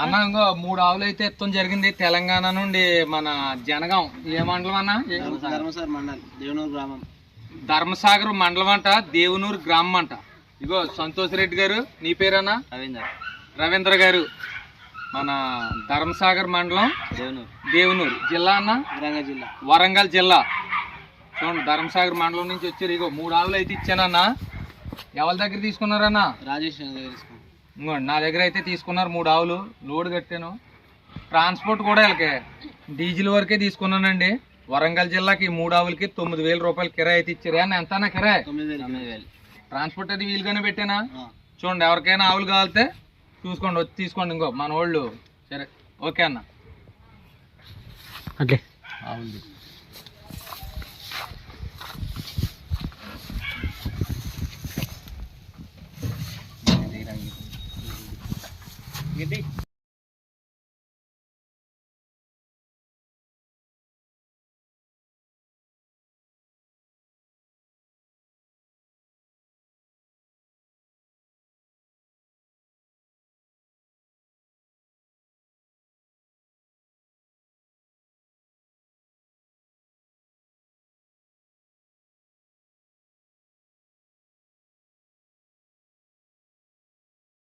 అన్న ఇంకో మూడు ఆవులు అయితే ఎత్తం జరిగింది తెలంగాణ నుండి మన జనగాం. ఏ మండలం అన్న? ధర్మసార్ మండల్ దేవనూరు గ్రామం. ధర్మసాగర్ మండలం అంట దేవునూరు గ్రామం అంట. ఇగో సంతోష్ రెడ్డి గారు నీ పేరన్నా? రవీందర్. రవీంద్ర గారు. మన ధర్మసాగర్ మండలం దేవనూరు. దేవునూరు. జిల్లా అన్న? వరంగల్ జిల్లా. వరంగల్ జిల్లా. చూడండి ధర్మసాగర్ మండలం నుంచి వచ్చారు. ఇగో మూడు ఆవులు అయితే ఇచ్చానన్నా. ఎవరి దగ్గర తీసుకున్నారన్నా? రాజేష్ దగ్గర తీసుకున్నాం. ఇంకోండి నా దగ్గర అయితే తీసుకున్నారు మూడు ఆవులు. లోడ్ కట్టాను. ట్రాన్స్పోర్ట్ కూడా వీళ్ళకి. డీజిల్ వరకే తీసుకున్నానండి. వరంగల్ జిల్లాకి ఈ మూడు ఆవులకి తొమ్మిది వేల రూపాయలు కిరాయి అయితే ఇచ్చారు. అన్న ఎంత కిరాయి? తొమ్మిది వేలు. ట్రాన్స్పోర్ట్ అది వీలుగానే పెట్టానా? చూడండి ఎవరికైనా ఆవులు కావాలితే చూసుకోండి వచ్చి తీసుకోండి ఇంకో. మన వాళ్ళు సరే ఓకే అన్న. ఓకే ఆవులు. Good.